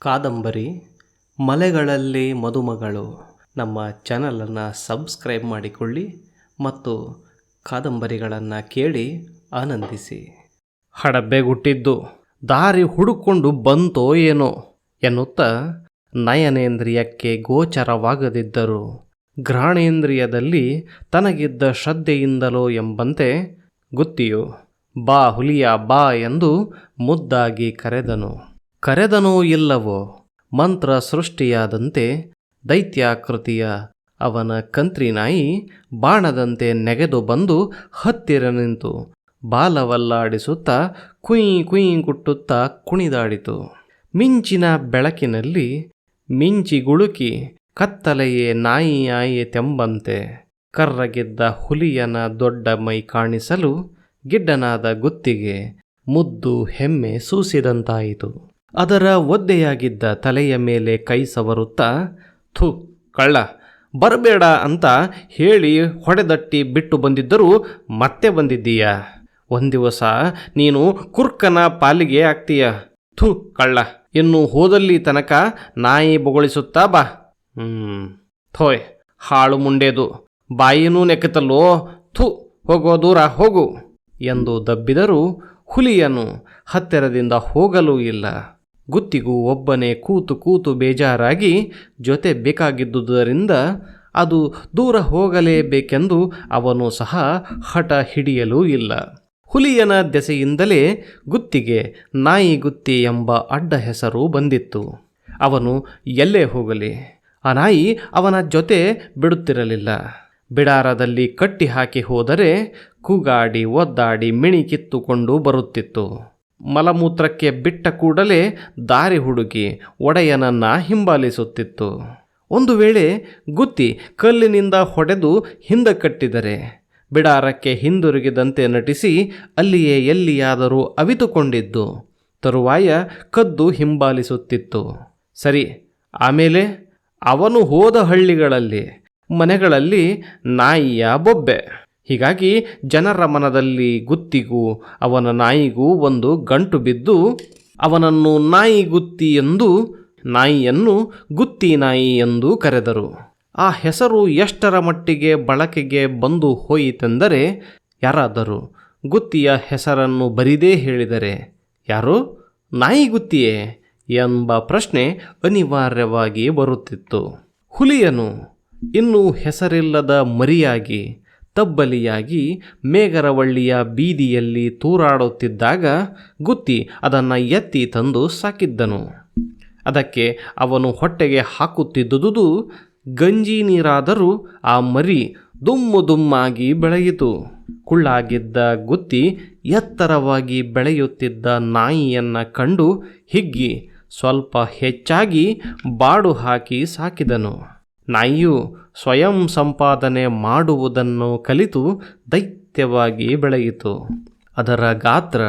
ಕಾದಂಬರಿ, ಮಲೆಗಳಲ್ಲಿ ಮದುಮಗಳು. ನಮ್ಮ ಚಾನಲನ್ನು ಸಬ್ಸ್ಕ್ರೈಬ್ ಮಾಡಿಕೊಳ್ಳಿ ಮತ್ತು ಕಾದಂಬರಿಗಳನ್ನು ಕೇಳಿ ಆನಂದಿಸಿ. ಹಡಬೆಗುಟ್ಟಿದ್ದು, ದಾರಿ ಹುಡುಕೊಂಡು ಬಂತೋ ಏನೋ ಎನ್ನುತ್ತಾ ನಯನೇಂದ್ರಿಯಕ್ಕೆ ಗೋಚರವಾಗದಿದ್ದರು. ಘ್ರಾಣೇಂದ್ರಿಯದಲ್ಲಿ ತನಗಿದ್ದ ಶ್ರದ್ಧೆಯಿಂದಲೋ ಎಂಬಂತೆ ಗುತ್ತಿಯು, ಬಾ ಹುಲಿಯ ಬಾ ಎಂದು ಮುದ್ದಾಗಿ ಕರೆದನು. ಕರೆದನೋ ಇಲ್ಲವೋ? ಮಂತ್ರ ಸೃಷ್ಟಿಯಾದಂತೆ ದೈತ್ಯಾಕೃತಿಯ ಅವನ ಕಂತ್ರಿ ನಾಯಿ ಬಾಣದಂತೆ ನೆಗೆದು ಬಂದು ಹತ್ತಿರ ನಿಂತು ಬಾಲವಲ್ಲಾಡಿಸುತ್ತಾ ಕುಯ್ ಕುಯ್ ಕುಟ್ಟುತ್ತಾ ಕುಣಿದಾಡಿತು. ಮಿಂಚಿನ ಬೆಳಕಿನಲ್ಲಿ ಮಿಂಚಿ ಗುಳುಕಿ ಕತ್ತಲೆಯೇ ನಾಯಿಯಾಯಿತೆಂಬಂತೆ ಕರ್ರಗಿದ್ದ ಹುಲಿಯನ ದೊಡ್ಡ ಮೈ ಕಾಣಿಸಲು ಗಿಡ್ಡನಾದ ಗುತ್ತಿಗೆ ಮುದ್ದು ಹೆಮ್ಮೆ ಸೂಸಿದಂತಾಯಿತು. ಅದರ ಒದ್ದೆಯಾಗಿದ್ದ ತಲೆಯ ಮೇಲೆ ಕೈ ಸವರುತ್ತಾ, ಥು, ಕಳ್ಳ, ಬರಬೇಡ ಅಂತ ಹೇಳಿ ಹೊಡೆದಟ್ಟಿ ಬಿಟ್ಟು ಬಂದಿದ್ದರೂ ಮತ್ತೆ ಬಂದಿದ್ದೀಯ. ಒಂದಿವಸ ನೀನು ಕುರ್ಕನ ಪಾಲಿಗೆ ಆಗ್ತೀಯ. ಥು, ಕಳ್ಳ, ಇನ್ನು ಹೋದಲ್ಲಿ ತನಕ ನಾಯಿ ಬೊಗಳಿಸುತ್ತಾ ಬಾ. ಹ್ಮ್, ಥೋಯ್, ಹಾಳು ಮುಂಡೇದು. ಬಾಯಿನೂ ನೆಕ್ಕತಲ್ಲೋ ಥು, ಹೋಗೋ ದೂರ, ಹೋಗು ಎಂದು ದಬ್ಬಿದರೂ ಹುಲಿಯನು ಹತ್ತಿರದಿಂದ ಹೋಗಲೂ ಇಲ್ಲ. ಗುತ್ತಿಗೂ ಒಬ್ಬನೇ ಕೂತು ಕೂತು ಬೇಜಾರಾಗಿ ಜೊತೆ ಬೇಕಾಗಿದ್ದುದರಿಂದ ಅದು ದೂರ ಹೋಗಲೇಬೇಕೆಂದು ಅವನು ಸಹ ಹಠ ಹಿಡಿಯಲೂ ಇಲ್ಲ. ಹುಲಿಯನ ದೆಸೆಯಿಂದಲೇ ಗುತ್ತಿಗೆ, ನಾಯಿ ಗುತ್ತಿ ಎಂಬ ಅಡ್ಡ ಹೆಸರು ಬಂದಿತ್ತು. ಅವನು ಎಲ್ಲೇ ಹೋಗಲಿ, ಆ ನಾಯಿ ಅವನ ಜೊತೆ ಬಿಡುತ್ತಿರಲಿಲ್ಲ. ಬಿಡಾರದಲ್ಲಿ ಕಟ್ಟಿ ಹಾಕಿ ಹೋದರೆ ಕೂಗಾಡಿ ಒದ್ದಾಡಿ ಮಿಣಿ ಕಿತ್ತುಕೊಂಡು ಬರುತ್ತಿತ್ತು. ಮಲಮೂತ್ರಕ್ಕೆ ಬಿಟ್ಟ ಕೂಡಲೇ ದಾರಿ ಹುಡುಕಿ ಒಡೆಯನನ್ನ ಹಿಂಬಾಲಿಸುತ್ತಿತ್ತು. ಒಂದು ವೇಳೆ ಗುತ್ತಿ ಕಲ್ಲಿನಿಂದ ಹೊಡೆದು ಹಿಂದ ಕಟ್ಟಿದರೆ ಬಿಡಾರಕ್ಕೆ ಹಿಂದಿರುಗಿದಂತೆ ನಟಿಸಿ ಅಲ್ಲಿಯೇ ಎಲ್ಲಿಯಾದರೂ ಅವಿತುಕೊಂಡಿದ್ದು, ತರುವಾಯ ಕದ್ದು ಹಿಂಬಾಲಿಸುತ್ತಿತ್ತು. ಸರಿ, ಆಮೇಲೆ ಅವನು ಹೋದ ಹಳ್ಳಿಗಳಲ್ಲಿ, ಮನೆಗಳಲ್ಲಿ ನಾಯಿಯ ಬೊಬ್ಬೆ. ಹೀಗಾಗಿ ಜನರ ಮನದಲ್ಲಿ ಗುತ್ತಿಗೂ, ಅವನ ನಾಯಿಗೂ ಒಂದು ಗಂಟು ಬಿದ್ದು, ಅವನನ್ನು ನಾಯಿ ಗುತ್ತಿ ಎಂದು, ನಾಯಿಯನ್ನು ಗುತ್ತಿ ನಾಯಿ ಎಂದು ಕರೆದರು. ಆ ಹೆಸರು ಎಷ್ಟರ ಮಟ್ಟಿಗೆ ಬಳಕೆಗೆ ಬಂದು ಹೋಯಿತೆಂದರೆ, ಯಾರಾದರೂ ಗುತ್ತಿಯ ಹೆಸರನ್ನು ಬರಿದೇ ಹೇಳಿದರೆ, ಯಾರು? ನಾಯಿ ಗುತ್ತಿಯೇ? ಎಂಬ ಪ್ರಶ್ನೆ ಅನಿವಾರ್ಯವಾಗಿ ಬರುತ್ತಿತ್ತು. ಹುಲಿಯನು ಇನ್ನೂ ಹೆಸರಿಲ್ಲದ ಮರಿಯಾಗಿ ತಬ್ಬಲಿಯಾಗಿ ಮೇಗರವಳ್ಳಿಯ ಬೀದಿಯಲ್ಲಿ ತೂರಾಡುತ್ತಿದ್ದಾಗ ಗುತ್ತಿ ಅದನ್ನು ಎತ್ತಿ ತಂದು ಸಾಕಿದ್ದನು. ಅದಕ್ಕೆ ಅವನು ಹೊಟ್ಟೆಗೆ ಹಾಕುತ್ತಿದ್ದುದು ಗಂಜಿ ನೀರಾದರೂ ಆ ಮರಿ ದುಮ್ಮು ದುಮ್ಮಾಗಿ ಬೆಳೆಯಿತು. ಕುಳ್ಳಾಗಿದ್ದ ಗುತ್ತಿ ಎತ್ತರವಾಗಿ ಬೆಳೆಯುತ್ತಿದ್ದ ನಾಯಿಯನ್ನು ಕಂಡು ಹಿಗ್ಗಿ ಸ್ವಲ್ಪ ಹೆಚ್ಚಾಗಿ ಬಾಡು ಹಾಕಿ ಸಾಕಿದನು. ನಾಯಿಯು ಸ್ವಯಂ ಸಂಪಾದನೆ ಮಾಡುವುದನ್ನು ಕಲಿತು ದೈತ್ಯವಾಗಿ ಬೆಳೆಯಿತು. ಅದರ ಗಾತ್ರ,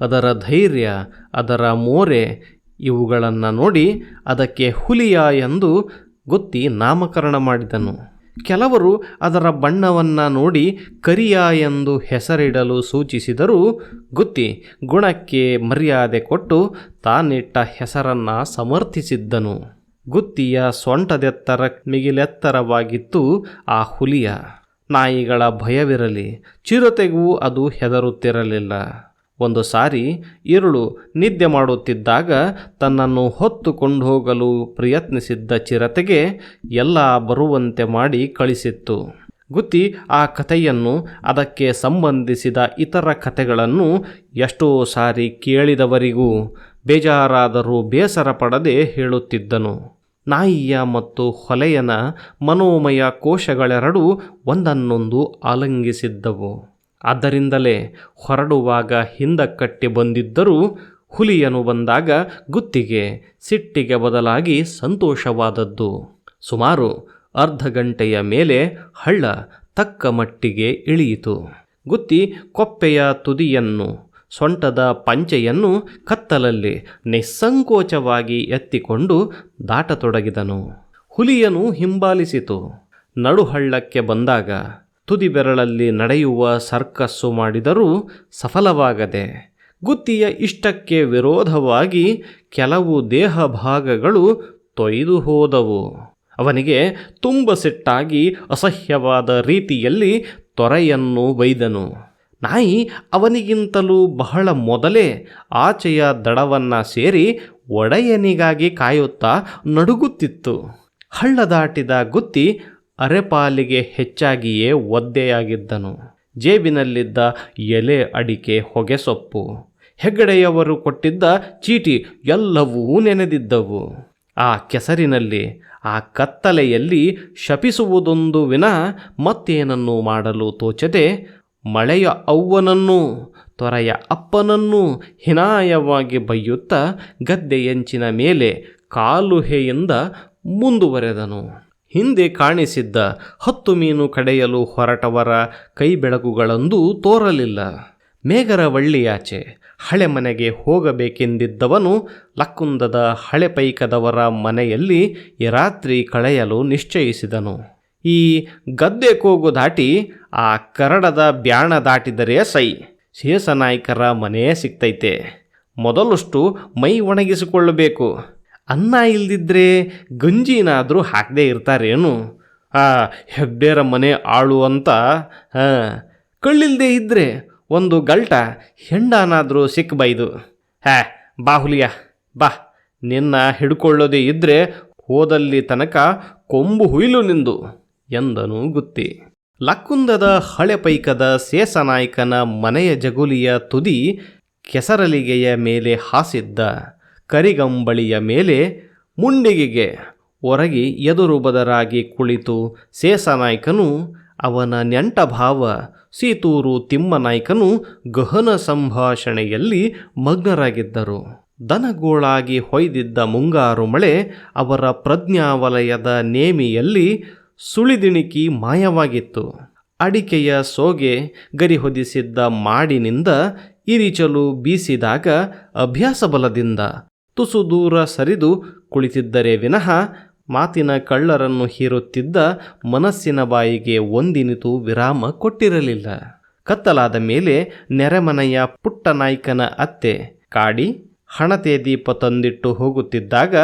ಅದರ ಧೈರ್ಯ, ಅದರ ಮೋರೆ ಇವುಗಳನ್ನು ನೋಡಿ ಅದಕ್ಕೆ ಹುಲಿಯ ಎಂದು ಗೊತ್ತಿ ನಾಮಕರಣ ಮಾಡಿದನು. ಕೆಲವರು ಅದರ ಬಣ್ಣವನ್ನು ನೋಡಿ ಕರಿಯ ಎಂದು ಹೆಸರಿಡಲು ಸೂಚಿಸಿದರೂ ಗುತ್ತಿ ಗುಣಕ್ಕೆ ಮರ್ಯಾದೆ ಕೊಟ್ಟು ತಾನಿಟ್ಟ ಹೆಸರನ್ನು ಸಮರ್ಥಿಸಿದ್ದನು. ಗುತ್ತಿಯ ಸೊಂಟದೆತ್ತರ ಮಿಗಿಲೆತ್ತರವಾಗಿತ್ತು ಆ ಹುಲಿಯ. ನಾಯಿಗಳ ಭಯವಿರಲಿ, ಚಿರತೆಗೂ ಅದು ಹೆದರುತ್ತಿರಲಿಲ್ಲ. ಒಂದು ಸಾರಿ ಇರುಳು ನಿದ್ದೆ ಮಾಡುತ್ತಿದ್ದಾಗ ತನ್ನನ್ನು ಹೊತ್ತುಕೊಂಡು ಹೋಗಲು ಪ್ರಯತ್ನಿಸಿದ್ದ ಚಿರತೆಗೆ ಎಲ್ಲ ಬರುವಂತೆ ಮಾಡಿ ಕಳಿಸಿತ್ತು. ಗುತ್ತಿ ಆ ಕಥೆಯನ್ನು ಅದಕ್ಕೆ ಸಂಬಂಧಿಸಿದ ಇತರ ಕಥೆಗಳನ್ನು ಎಷ್ಟೋ ಸಾರಿ ಕೇಳಿದವರಿಗೂ ಬೇಜಾರಾದರೂ ಬೇಸರ ಪಡದೆ ಹೇಳುತ್ತಿದ್ದನು. ನಾಯಿಯ ಮತ್ತು ಹೊಲೆಯನ ಮನೋಮಯ ಕೋಶಗಳೆರಡೂ ಒಂದನ್ನೊಂದು ಆಲಂಗಿಸಿದ್ದವು. ಆದ್ದರಿಂದಲೇ ಹೊರಡುವಾಗ ಹಿಂದಕ್ಕಟ್ಟಿ ಬಂದಿದ್ದರೂ ಹುಲಿಯನು ಬಂದಾಗ ಗುತ್ತಿಗೆ, ಸಿಟ್ಟಿಗೆ ಬದಲಾಗಿ ಸಂತೋಷವಾದದ್ದು. ಸುಮಾರು ಅರ್ಧ ಗಂಟೆಯ ಮೇಲೆ ಹಳ್ಳ ತಕ್ಕ ಮಟ್ಟಿಗೆ ಇಳಿಯಿತು. ಗುತ್ತಿ ಕೊಪ್ಪೆಯ ತುದಿಯನ್ನು ಸೊಂಟದ ಪಂಚೆಯನ್ನು ಕತ್ತಲಲ್ಲಿ ನಿಸ್ಸಂಕೋಚವಾಗಿ ಎತ್ತಿಕೊಂಡು ದಾಟತೊಡಗಿದನು. ಹುಲಿಯನು ಹಿಂಬಾಲಿಸಿತು. ನಡುಹಳ್ಳಕ್ಕೆ ಬಂದಾಗ ತುದಿ ಬೆರಳಲ್ಲಿ ನಡೆಯುವ ಸರ್ಕಸ್ಸು ಮಾಡಿದರೂ ಸಫಲವಾಗದೆ ಗುತ್ತಿಯ ಇಷ್ಟಕ್ಕೆ ವಿರೋಧವಾಗಿ ಕೆಲವು ದೇಹ ಭಾಗಗಳು ತೊಯ್ದು ಹೋದವು. ಅವನಿಗೆ ತುಂಬ ಸಿಟ್ಟಾಗಿ ಅಸಹ್ಯವಾದ ರೀತಿಯಲ್ಲಿ ತೊರೆಯನ್ನು ಬೈದನು. ನಾಯಿ ಅವನಿಗಿಂತಲೂ ಬಹಳ ಮೊದಲೇ ಆಚೆಯ ದಡವನ್ನು ಸೇರಿ ಒಡೆಯನಿಗಾಗಿ ಕಾಯುತ್ತಾ ನಡುಗುತ್ತಿತ್ತು. ಹಳ್ಳ ದಾಟಿದ ಗುತ್ತಿ ಅರೆಪಾಲಿಗೆ ಹೆಚ್ಚಾಗಿಯೇ ಒದ್ದೆಯಾಗಿದ್ದನು. ಜೇಬಿನಲ್ಲಿದ್ದ ಎಲೆ ಅಡಿಕೆ ಹೊಗೆಸೊಪ್ಪು, ಹೆಗ್ಗಡೆಯವರು ಕೊಟ್ಟಿದ್ದ ಚೀಟಿ ಎಲ್ಲವೂ ನೆನೆದಿದ್ದವು. ಆ ಕೆಸರಿನಲ್ಲಿ, ಆ ಕತ್ತಲೆಯಲ್ಲಿ ಶಪಿಸುವುದೊಂದು ವಿನ ಮತ್ತೇನನ್ನು ಮಾಡಲು ತೋಚದೆ ಮಳೆಯ ಅವ್ವನನ್ನು, ತೊರೆಯ ಅಪ್ಪನನ್ನು ಹಿನಾಯವಾಗಿ ಬೈಯುತ್ತಾ ಗದ್ದೆಯಂಚಿನ ಮೇಲೆ ಕಾಲುಹೆಯಿಂದ ಮುಂದುವರೆದನು. ಹಿಂದೆ ಕಾಣಿಸಿದ್ದ ಹತ್ತು ಮೀನು ಕಡೆಯಲು ಹೊರಟವರ ಕೈ ಬೆಳಗುಗಳಂದೂ ತೋರಲಿಲ್ಲ. ಮೇಘರ ವಳ್ಳಿಯಾಚೆ ಹಳೆ ಮನೆಗೆ ಹೋಗಬೇಕೆಂದಿದ್ದವನು ಲಕ್ಕುಂದದ ಹಳೆ ಪೈಕದವರ ಮನೆಯಲ್ಲಿ ರಾತ್ರಿ ಕಳೆಯಲು ನಿಶ್ಚಯಿಸಿದನು. ಈ ಗದ್ದೆ ಕೋಗು ದಾಟಿ ಆ ಕರಡದ ಬ್ಯಾಣ ದಾಟಿದರೆ ಸೈ. ಶೇಷನಾಯ್ಕರ ಮನೆ ಸಿಗ್ತೈತೆ ಮೊದಲಷ್ಟು ಮೈ ಒಣಗಿಸಿಕೊಳ್ಳಬೇಕು. ಅನ್ನ ಇಲ್ದಿದ್ರೆ ಗಂಜಿನಾದರೂ ಹಾಕದೇ ಇರ್ತಾರೇನು? ಆ ಹೆಗ್ಡೇರ ಮನೆ ಆಳು ಅಂತ ಹಾಂ ಕಳ್ಳಿಲ್ದೇ ಇದ್ದರೆ ಒಂದು ಗಲ್ಟ ಹೆಂಡನಾದರೂ ಸಿಕ್ಕಬೈದು ಹ್ಯಾ ಬಾಹುಲಿಯ ಬಾ. ನಿನ್ನ ಹಿಡ್ಕೊಳ್ಳೋದೇ ಇದ್ದರೆ ಹೋದಲ್ಲಿ ತನಕ ಕೊಂಬು ಹುಯಿಲು ನಿಂದು ಎಂದನು ಗುತ್ತಿ. ಲಕ್ಕುಂದದ ಹಳೆ ಪೈಕದ ಸೇಸನಾಯ್ಕನ ಮನೆಯ ಜಗುಲಿಯ ತುದಿ ಕೆಸರಲಿಗೆಯ ಮೇಲೆ ಹಾಸಿದ್ದ ಕರಿಗಂಬಳಿಯ ಮೇಲೆ ಮುಂಡಿಗೆಗೆ ಹೊರಗಿ ಎದುರು ಬದರಾಗಿ ಕುಳಿತು ಸೇಸನಾಯ್ಕನು ಅವನ ನೆಂಟಭಾವ ಸೀತೂರು ತಿಮ್ಮನಾಯ್ಕನು ಗಹನ ಸಂಭಾಷಣೆಯಲ್ಲಿ ಮಗ್ನರಾಗಿದ್ದರು. ದನಗೋಳಾಗಿ ಹೊಯ್ದಿದ್ದ ಮುಂಗಾರು ಮಳೆ ಅವರ ಪ್ರಜ್ಞಾವಲಯದ ನೇಮಿಯಲ್ಲಿ ಸುಳಿದಿಣಿಕಿ ಮಾಯವಾಗಿತ್ತು. ಅಡಿಕೆಯ ಸೋಗೆ ಗರಿ ಹೊದಿಸಿದ್ದ ಮಾಡಿನಿಂದ ಇರಿಚಲು ಬೀಸಿದಾಗ ಅಭ್ಯಾಸ ಬಲದಿಂದ ತುಸು ದೂರ ಸರಿದು ಕುಳಿತಿದ್ದರೆ ವಿನಃ ಮಾತಿನ ಕಳ್ಳರನ್ನು ಹೀರುತ್ತಿದ್ದ ಮನಸ್ಸಿನ ಬಾಯಿಗೆ ಒಂದಿನಿತು ವಿರಾಮ ಕೊಟ್ಟಿರಲಿಲ್ಲ. ಕತ್ತಲಾದ ಮೇಲೆ ನೆರೆಮನೆಯ ಪುಟ್ಟ ನಾಯ್ಕನ ಅತ್ತೆ ಕಾಡಿ ಹಣತೆ ದೀಪ ತಂದಿಟ್ಟು ಹೋಗುತ್ತಿದ್ದಾಗ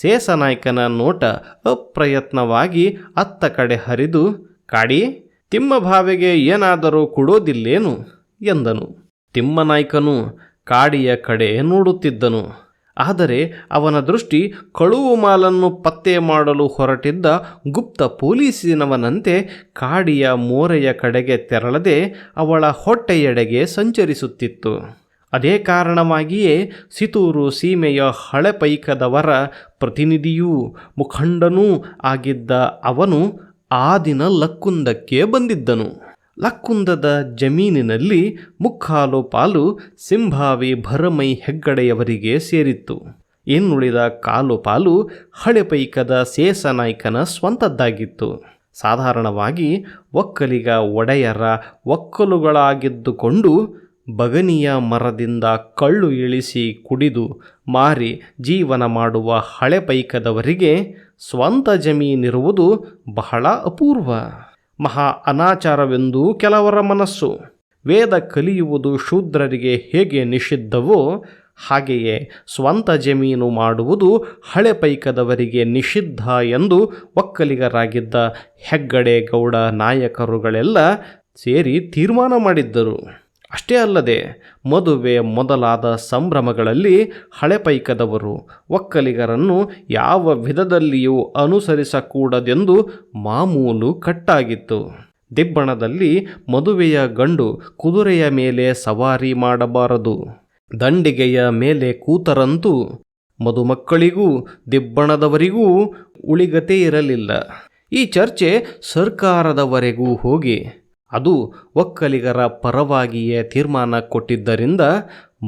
ಸೇಸನಾಯ್ಕನ ನೋಟ ಅಪ್ರಯತ್ನವಾಗಿ ಅತ್ತ ಕಡೆ ಹರಿದು, ಕಾಡಿ, ತಿಮ್ಮ ಭಾವೆಗೆ ಏನಾದರೂ ಕೊಡೋದಿಲ್ಲೇನು? ಎಂದನು. ತಿಮ್ಮನಾಯ್ಕನು ಕಾಡಿಯ ಕಡೆ ನೋಡುತ್ತಿದ್ದನು. ಆದರೆ ಅವನ ದೃಷ್ಟಿ ಕಳುವು ಮಾಲನ್ನು ಪತ್ತೆ ಮಾಡಲು ಹೊರಟಿದ್ದ ಗುಪ್ತ ಪೊಲೀಸಿನವನಂತೆ ಕಾಡಿಯ ಮೋರೆಯ ಕಡೆಗೆ ತೆರಳದೆ ಅವಳ ಹೊಟ್ಟೆಯೆಡೆಗೆ ಸಂಚರಿಸುತ್ತಿತ್ತು. ಅದೇ ಕಾರಣವಾಗಿಯೇ ಸಿತೂರು ಸೀಮೆಯ ಹಳೆಪೈಕದವರ ಪ್ರತಿನಿಧಿಯೂ ಮುಖಂಡನೂ ಆಗಿದ್ದ ಅವನು ಆ ದಿನ ಲಕ್ಕುಂದಕ್ಕೆ ಬಂದಿದ್ದನು. ಲಕ್ಕುಂದದ ಜಮೀನಿನಲ್ಲಿ ಮುಕ್ಕಾಲು ಪಾಲು ಸಿಂಭಾವಿ ಭರಮೈ ಹೆಗ್ಗಡೆಯವರಿಗೆ ಸೇರಿತ್ತು. ಇನ್ನುಳಿದ ಕಾಲು ಪಾಲು ಹಳೆಪೈಕದ ಸೇಸನಾಯ್ಕನ ಸ್ವಂತದ್ದಾಗಿತ್ತು. ಸಾಧಾರಣವಾಗಿ ಒಕ್ಕಲಿಗ ಒಡೆಯರ ಒಕ್ಕಲುಗಳಾಗಿದ್ದುಕೊಂಡು ಬಗನಿಯ ಮರದಿಂದ ಕಳ್ಳು ಇಳಿಸಿ ಕುಡಿದು ಮಾರಿ ಜೀವನ ಮಾಡುವ ಹಳೆ ಪೈಕದವರಿಗೆ ಸ್ವಂತ ಜಮೀನಿರುವುದು ಬಹಳ ಅಪೂರ್ವ. ಮಹಾ ಅನಾಚಾರವೆಂದು ಕೆಲವರ ಮನಸ್ಸು. ವೇದ ಕಲಿಯುವುದು ಶೂದ್ರರಿಗೆ ಹೇಗೆ ನಿಷಿದ್ಧವೋ, ಹಾಗೆಯೇ ಸ್ವಂತ ಜಮೀನು ಮಾಡುವುದು ಹಳೆ ಪೈಕದವರಿಗೆ ನಿಷಿದ್ಧ ಎಂದು ಒಕ್ಕಲಿಗರಾಗಿದ್ದ ಹೆಗ್ಗಡೆ ಗೌಡ ನಾಯಕರುಗಳೆಲ್ಲ ಸೇರಿ ತೀರ್ಮಾನ ಮಾಡಿದ್ದರು. ಅಷ್ಟೇ ಅಲ್ಲದೆ ಮದುವೆ ಮೊದಲಾದ ಸಂಭ್ರಮಗಳಲ್ಲಿ ಹಳೆಪೈಕದವರು ಒಕ್ಕಲಿಗರನ್ನು ಯಾವ ವಿಧದಲ್ಲಿಯೂ ಅನುಸರಿಸಕೂಡದೆಂದು ಮಾಮೂಲು ಕಟ್ಟಾಗಿತ್ತು. ದಿಬ್ಬಣದಲ್ಲಿ ಮದುವೆಯ ಗಂಡು ಕುದುರೆಯ ಮೇಲೆ ಸವಾರಿ ಮಾಡಬಾರದು. ದಂಡಿಗೆಯ ಮೇಲೆ ಕೂತರಂತೂ ಮದುಮಕ್ಕಳಿಗೂ ದಿಬ್ಬಣದವರಿಗೂ ಉಳಿಗತೆ ಇರಲಿಲ್ಲ. ಈ ಚರ್ಚೆ ಸರ್ಕಾರದವರೆಗೂ ಹೋಗಿ ಅದು ಒಕ್ಕಲಿಗರ ಪರವಾಗಿಯೇ ತೀರ್ಮಾನ ಕೊಟ್ಟಿದ್ದರಿಂದ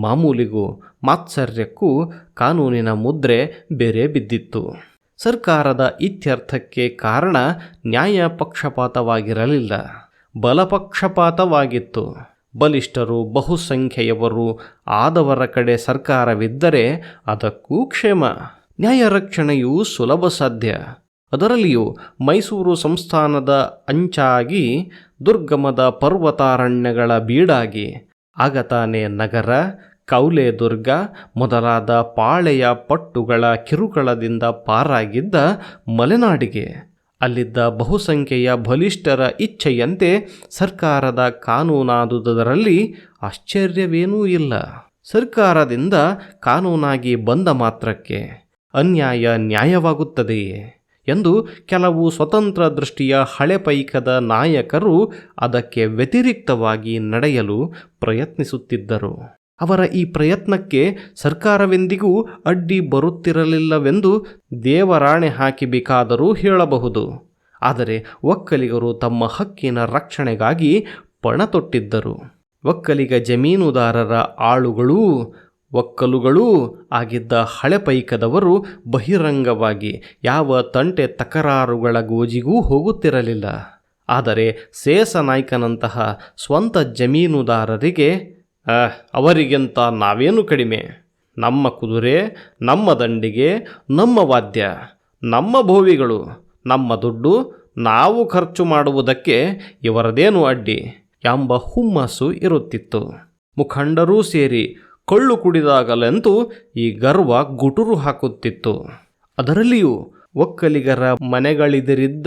ಮಾಮೂಲಿಗೂ ಮಾತ್ಸರ್ಯಕ್ಕೂ ಕಾನೂನಿನ ಮುದ್ರೆ ಬೇರೆ ಬಿದ್ದಿತ್ತು. ಸರ್ಕಾರದ ಇತ್ಯರ್ಥಕ್ಕೆ ಕಾರಣ ನ್ಯಾಯ ಪಕ್ಷಪಾತವಾಗಿರಲಿಲ್ಲ. ಬಲಪಕ್ಷಪಾತವಾಗಿತ್ತು ಬಲಿಷ್ಠರು ಬಹುಸಂಖ್ಯೆಯವರು ಆದವರ ಕಡೆ ಸರ್ಕಾರವಿದ್ದರೆ ಅದಕ್ಕೂ ಕ್ಷೇಮ. ನ್ಯಾಯ ರಕ್ಷಣೆಯು ಸುಲಭ ಸಾಧ್ಯ. ಅದರಲ್ಲಿಯೂ ಮೈಸೂರು ಸಂಸ್ಥಾನದ ಅಂಚಾಗಿ ದುರ್ಗಮದ ಪರ್ವತಾರಣ್ಯಗಳ ಬೀಡಾಗಿ ಆಗ ತಾನೇ ನಗರ ಕೌಲೆ ದುರ್ಗ ಮೊದಲಾದ ಪಾಳೆಯ ಪಟ್ಟುಗಳ ಕಿರುಕಳದಿಂದ ಪಾರಾಗಿದ್ದ ಮಲೆನಾಡಿಗೆ. ಅಲ್ಲಿದ್ದ ಬಹುಸಂಖ್ಯೆಯ ಬಲಿಷ್ಠರ ಇಚ್ಛೆಯಂತೆ ಸರ್ಕಾರದ ಕಾನೂನಾದುದರಲ್ಲಿ ಆಶ್ಚರ್ಯವೇನೂ ಇಲ್ಲ. ಸರ್ಕಾರದಿಂದ ಕಾನೂನಾಗಿ ಬಂದ ಮಾತ್ರಕ್ಕೆ ಅನ್ಯಾಯ ನ್ಯಾಯವಾಗುತ್ತದೆಯೇ? ಎಂದು ಕೆಲವು ಸ್ವತಂತ್ರ ದೃಷ್ಟಿಯ ಹಳೆ ಪೈಕದ ನಾಯಕರು ಅದಕ್ಕೆ ವ್ಯತಿರಿಕ್ತವಾಗಿ ನಡೆಯಲು ಪ್ರಯತ್ನಿಸುತ್ತಿದ್ದರು. ಅವರ ಈ ಪ್ರಯತ್ನಕ್ಕೆ ಸರ್ಕಾರವೆಂದಿಗೂ ಅಡ್ಡಿ ಬರುತ್ತಿರಲಿಲ್ಲವೆಂದು ದೇವರಾಣೆ ಹಾಕಿಬೇಕಾದರೂ ಹೇಳಬಹುದು. ಆದರೆ ಒಕ್ಕಲಿಗರು ತಮ್ಮ ಹಕ್ಕಿನ ರಕ್ಷಣೆಗಾಗಿ ಪಣತೊಟ್ಟಿದ್ದರು. ಒಕ್ಕಲಿಗ ಜಮೀನುದಾರರ ಆಳುಗಳೂ ಒಕ್ಕಲುಗಳೂ ಆಗಿದ್ದ ಹಳೆ ಪೈಕದವರು ಬಹಿರಂಗವಾಗಿ ಯಾವ ತಂಟೆ ತಕರಾರುಗಳ ಗೋಜಿಗೂ ಹೋಗುತ್ತಿರಲಿಲ್ಲ. ಆದರೆ ಸೇಸನಾಯ್ಕನಂತಹ ಸ್ವಂತ ಜಮೀನುದಾರರಿಗೆ "ಆಹ್, ಅವರಿಗಿಂತ ನಾವೇನು ಕಡಿಮೆ? ನಮ್ಮ ಕುದುರೆ ನಮ್ಮ ದಂಡಿಗೆ ನಮ್ಮ ವಾದ್ಯ ನಮ್ಮ ಭೋವಿಗಳು ನಮ್ಮ ದುಡ್ಡು ನಾವು ಖರ್ಚು ಮಾಡುವುದಕ್ಕೆ ಇವರದೇನು ಅಡ್ಡಿ? ಎಂಬ ಹುಮ್ಮಸ್ಸು ಇರುತ್ತಿತ್ತು. ಮುಖಂಡರೂ ಸೇರಿ ಕೊಳ್ಳು ಕುಡಿದಾಗಲಂತೂ ಈ ಗರ್ವ ಗುಟುರು ಹಾಕುತ್ತಿತ್ತು. ಅದರಲ್ಲಿಯೂ ಒಕ್ಕಲಿಗರ ಮನೆಗಳಿದಿರಿದ್ದ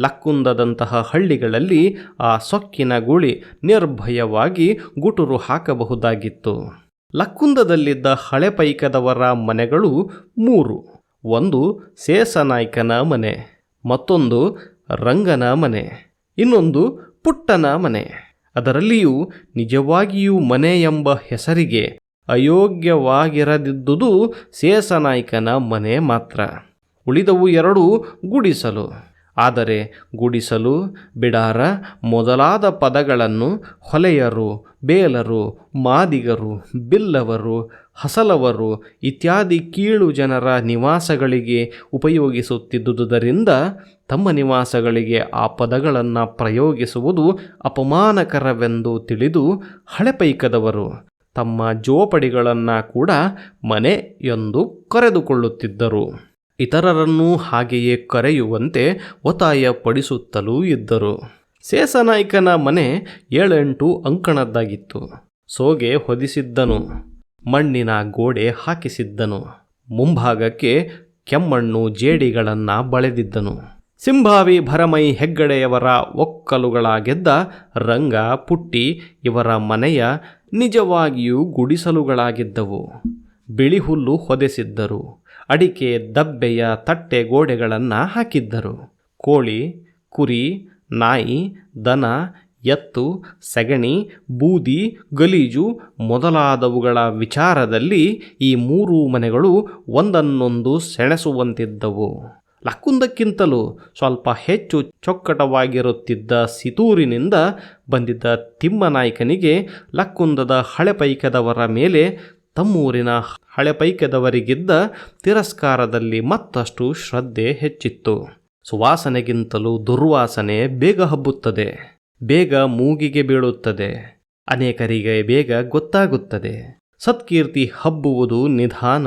ಲಕ್ಕುಂದದಂತಹ ಹಳ್ಳಿಗಳಲ್ಲಿ ಆ ಸೊಕ್ಕಿನ ಗುಳಿ ನಿರ್ಭಯವಾಗಿ ಗುಟುರು ಹಾಕಬಹುದಾಗಿತ್ತು. ಲಕ್ಕುಂದದಲ್ಲಿದ್ದ ಹಳೆ ಪೈಕದವರ ಮನೆಗಳು ಮೂರು. ಒಂದು ಸೇಸನಾಯ್ಕನ ಮನೆ, ಮತ್ತೊಂದು ರಂಗನ ಮನೆ, ಇನ್ನೊಂದು ಪುಟ್ಟನ ಮನೆ. ಅದರಲ್ಲಿಯೂ ನಿಜವಾಗಿಯೂ ಮನೆ ಎಂಬ ಹೆಸರಿಗೆ ಅಯೋಗ್ಯವಾಗಿರದಿದ್ದುದು ಶೇಷನಾಯಕನ ಮನೆ ಮಾತ್ರ. ಉಳಿದವು ಎರಡು ಗುಡಿಸಲು. ಆದರೆ ಗುಡಿಸಲು, ಬಿಡಾರ, ಮೊದಲಾದ ಪದಗಳನ್ನು ಹೊಲೆಯರು, ಬೇಲರು, ಮಾದಿಗರು, ಬಿಲ್ಲವರು, ಹಸಲವರು ಇತ್ಯಾದಿ ಕೀಳು ಜನರ ನಿವಾಸಗಳಿಗೆ ಉಪಯೋಗಿಸುತ್ತಿದ್ದುದರಿಂದ ತಮ್ಮ ನಿವಾಸಗಳಿಗೆ ಆ ಪದಗಳನ್ನು ಪ್ರಯೋಗಿಸುವುದು ಅಪಮಾನಕರವೆಂದು ತಿಳಿದು ಹಳೆಪೈಕದವರು. ತಮ್ಮ ಜೋಪಡಿಗಳನ್ನು ಕೂಡ ಮನೆ ಎಂದು ಕರೆದುಕೊಳ್ಳುತ್ತಿದ್ದರು. ಇತರರನ್ನು ಹಾಗೆಯೇ ಕರೆಯುವಂತೆ ಒತ್ತಾಯ ಪಡಿಸುತ್ತಲೂ ಇದ್ದರು ಸೇಸನಾಯ್ಕನ ಮನೆ ಏಳೆಂಟು ಅಂಕಣದ್ದಾಗಿತ್ತು. ಸೋಗೆ ಹೊದಿಸಿದ್ದನು. ಮಣ್ಣಿನ ಗೋಡೆ ಹಾಕಿಸಿದ್ದನು. ಮುಂಭಾಗಕ್ಕೆ ಕೆಮ್ಮಣ್ಣು ಜೇಡಿಗಳನ್ನು ಬಳೆದಿದ್ದನು. ಸಿಂಭಾವಿ ಭರಮೈ ಹೆಗ್ಗಡೆಯವರ ಒಕ್ಕಲುಗಳಾಗೆದ್ದ ರಂಗ, ಪುಟ್ಟಿ ಇವರ ಮನೆಯ ನಿಜವಾಗಿಯೂ ಗುಡಿಸಲುಗಳಾಗಿದ್ದವು. ಬಿಳಿ ಹುಲ್ಲು ಹೊದೆಸಿದ್ದರು. ಅಡಿಕೆ ದಬ್ಬೆಯ ತಟ್ಟೆ ಗೋಡೆಗಳನ್ನು ಹಾಕಿದ್ದರು. ಕೋಳಿ, ಕುರಿ, ನಾಯಿ, ದನ, ಎತ್ತು, ಸೆಗಣಿ, ಬೂದಿ, ಗಲೀಜು ಮೊದಲಾದವುಗಳ ವಿಚಾರದಲ್ಲಿ ಈ ಮೂರು ಮನೆಗಳು ಒಂದನ್ನೊಂದು ಸೆಣಸುವಂತಿದ್ದವು. ಲಕ್ಕುಂದಕ್ಕಿಂತಲೂ ಸ್ವಲ್ಪ ಹೆಚ್ಚು ಚೊಕ್ಕಟವಾಗಿರುತ್ತಿದ್ದ ಸಿತೂರಿನಿಂದ ಬಂದಿದ್ದ ತಿಮ್ಮನಾಯಕನಿಗೆ ಲಕ್ಕುಂದದ ಹಳೆಪೈಕದವರ ಮೇಲೆ, ತಮ್ಮೂರಿನ ಹಳೆಪೈಕದವರಿಗಿದ್ದ ತಿರಸ್ಕಾರದಲ್ಲಿ ಮತ್ತಷ್ಟು ಶ್ರದ್ಧೆ ಹೆಚ್ಚಿತ್ತು. ಸುವಾಸನೆಗಿಂತಲೂ ದುರ್ವಾಸನೆ ಬೇಗ ಹಬ್ಬುತ್ತದೆ, ಬೇಗ ಮೂಗಿಗೆ ಬೀಳುತ್ತದೆ, ಅನೇಕರಿಗೆ ಬೇಗ ಗೊತ್ತಾಗುತ್ತದೆ. ಸತ್ಕೀರ್ತಿ ಹಬ್ಬುವುದು ನಿಧಾನ.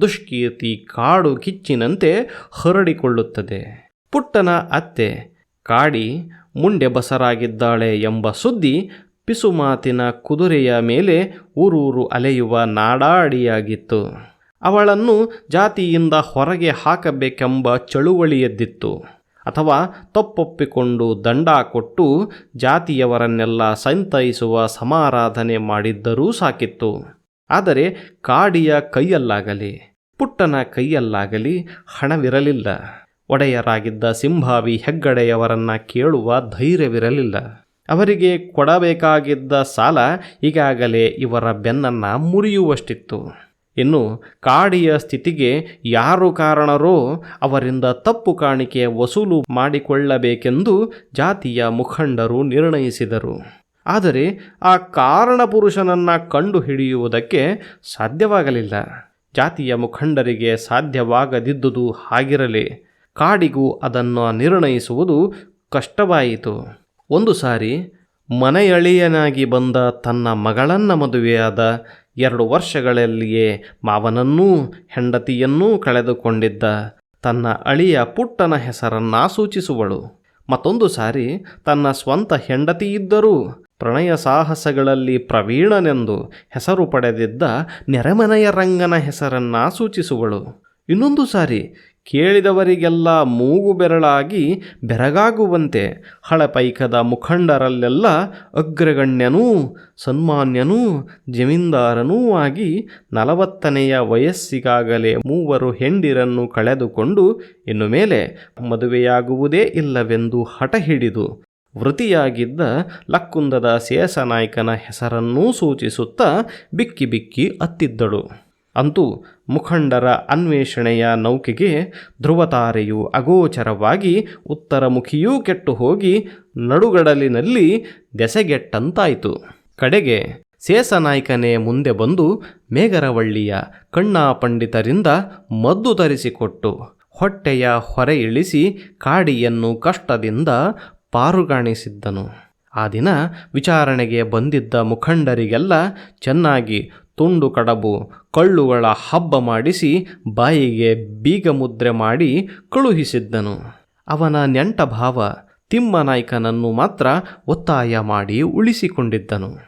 ದುಷ್ಕೀರ್ತಿ ಕಾಡು ಕಿಚ್ಚಿನಂತೆ ಹರಡಿಕೊಳ್ಳುತ್ತದೆ. ಪುಟ್ಟನ ಅತ್ತೆ, ಕಾಡಿ ಮುಂಡೆ ಬಸರಾಗಿದ್ದಾಳೆ ಎಂಬ ಸುದ್ದಿ ಪಿಸುಮಾತಿನ ಕುದುರೆಯ ಮೇಲೆ ಊರೂರು ಅಲೆಯುವ ನಾಡಾಡಿಯಾಗಿತ್ತು. ಅವಳನ್ನು ಜಾತಿಯಿಂದ ಹೊರಗೆ ಹಾಕಬೇಕೆಂಬ ಚಳುವಳಿಯದ್ದಿತ್ತು. ಅಥವಾ ತಪ್ಪೊಪ್ಪಿಕೊಂಡು ದಂಡ ಕೊಟ್ಟು ಜಾತಿಯವರನ್ನೆಲ್ಲ ಸಂತೈಸುವ ಸಮಾರಾಧನೆ ಮಾಡಿದ್ದರೂ ಸಾಕಿತ್ತು. ಆದರೆ ಕಾಡಿಯ ಕೈಯಲ್ಲಾಗಲಿ. ಪುಟ್ಟನ ಕೈಯಲ್ಲಾಗಲಿ ಹಣವಿರಲಿಲ್ಲ. ಒಡೆಯರಾಗಿದ್ದ ಸಿಂಭಾವಿ ಹೆಗ್ಗಡೆಯವರನ್ನ ಕೇಳುವ ಧೈರ್ಯವಿರಲಿಲ್ಲ. ಅವರಿಗೆ ಕೊಡಬೇಕಾಗಿದ್ದ ಸಾಲ ಈಗಾಗಲೇ ಇವರ ಬೆನ್ನನ್ನ ಮುರಿಯುವಷ್ಟಿತ್ತು. ಇನ್ನು ಕಾಡಿಯ ಸ್ಥಿತಿಗೆ ಯಾರು ಕಾರಣರೋ ಅವರಿಂದ ತಪ್ಪು ಕಾಣಿಕೆ ವಸೂಲು ಮಾಡಿಕೊಳ್ಳಬೇಕೆಂದು ಜಾತಿಯ ಮುಖಂಡರು ನಿರ್ಣಯಿಸಿದರು. ಆದರೆ ಆ ಕಾರಣ ಪುರುಷನನ್ನು ಕಂಡು ಹಿಡಿಯುವುದಕ್ಕೆ ಸಾಧ್ಯವಾಗಲಿಲ್ಲ. ಜಾತಿಯ ಮುಖಂಡರಿಗೆ ಸಾಧ್ಯವಾಗದಿದ್ದುದು ಹಾಗಿರಲಿ. ಕಾಡಿಗೂ ಅದನ್ನು ನಿರ್ಣಯಿಸುವುದು ಕಷ್ಟವಾಯಿತು. ಒಂದು ಸಾರಿ ಮನೆಯಳಿಯನಾಗಿ ಬಂದ ತನ್ನ ಮಗಳನ್ನ ಮದುವೆಯಾದ ಎರಡು ವರ್ಷಗಳಲ್ಲಿಯೇ ಮಾವನನ್ನೂ ಹೆಂಡತಿಯನ್ನೂ ಕಳೆದುಕೊಂಡಿದ್ದ ತನ್ನ ಅಳಿಯ ಪುಟ್ಟನ ಹೆಸರನ್ನ ಸೂಚಿಸುವಳು ಮತ್ತೊಂದು ಸಾರಿ ತನ್ನ ಸ್ವಂತ ಹೆಂಡತಿ ಇದ್ದರೂ ಪ್ರಣಯ ಸಾಹಸಗಳಲ್ಲಿ ಪ್ರವೀಣನೆಂದು ಹೆಸರು ಪಡೆದಿದ್ದ ನೆರೆಮನೆಯ ರಂಗನ ಹೆಸರನ್ನು ಸೂಚಿಸುವಳು. ಇನ್ನೊಂದು ಸಾರಿ, ಕೇಳಿದವರಿಗೆಲ್ಲ ಮೂಗು ಬೆರಳಾಗಿ ಬೆರಗಾಗುವಂತೆ ಹಳಪೈಕದ ಮುಖಂಡರಲ್ಲೆಲ್ಲ ಅಗ್ರಗಣ್ಯನೂ, ಸನ್ಮಾನ್ಯನೂ, ಜಮೀನ್ದಾರನೂ ಆಗಿ ನಲವತ್ತನೆಯ ವಯಸ್ಸಿಗಾಗಲೇ ಮೂವರು ಹೆಂಡಿರನ್ನು ಕಳೆದುಕೊಂಡು ಇನ್ನು ಮೇಲೆ ಮದುವೆಯಾಗುವುದೇ ಇಲ್ಲವೆಂದು ಹಠ ಹಿಡಿದು ವೃತಿಯಾಗಿದ್ದ ಲಕ್ಕುಂದದ ಸೇಸನಾಯ್ಕನ ಹೆಸರನ್ನೂ ಸೂಚಿಸುತ್ತಾ ಬಿಕ್ಕಿ ಬಿಕ್ಕಿ ಅತ್ತಿದ್ದಳು. ಅಂತೂ ಮುಖಂಡರ ಅನ್ವೇಷಣೆಯ ನೌಕೆಗೆ ಧ್ರುವತಾರೆಯು ಅಗೋಚರವಾಗಿ ಉತ್ತರಮುಖಿಯೂ ಕೆಟ್ಟು ಹೋಗಿ ನಡುಗಡಲಿನಲ್ಲಿ ದೆಸೆಗೆಟ್ಟಂತಾಯಿತು. ಕಡೆಗೆ ಸೇಸನಾಯ್ಕನೇ ಮುಂದೆ ಬಂದು ಮೇಘರವಳ್ಳಿಯ ಕಣ್ಣಾ ಪಂಡಿತರಿಂದ ಮದ್ದು ತರಿಸಿಕೊಟ್ಟು ಹೊಟ್ಟೆಯ ಹೊರೆ ಇಳಿಸಿ ಕಾಡಿಯನ್ನು ಕಷ್ಟದಿಂದ ಪಾರುಗಾಣಿಸಿದ್ದನು. ಆ ದಿನ ವಿಚಾರಣೆಗೆ ಬಂದಿದ್ದ ಮುಖಂಡರಿಗೆಲ್ಲ ಚೆನ್ನಾಗಿ ತುಂಡು ಕಡಬು, ಕಳ್ಳುಗಳ ಹಬ್ಬ ಮಾಡಿಸಿ ಬಾಯಿಗೆ ಬೀಗ ಮುದ್ರೆ ಮಾಡಿ ಕಳುಹಿಸಿದ್ದನು. ಅವನ ನೆಂಟ ಭಾವ ತಿಮ್ಮನಾಯ್ಕನನ್ನು ಮಾತ್ರ ಒತ್ತಾಯ ಮಾಡಿ ಉಳಿಸಿಕೊಂಡಿದ್ದನು.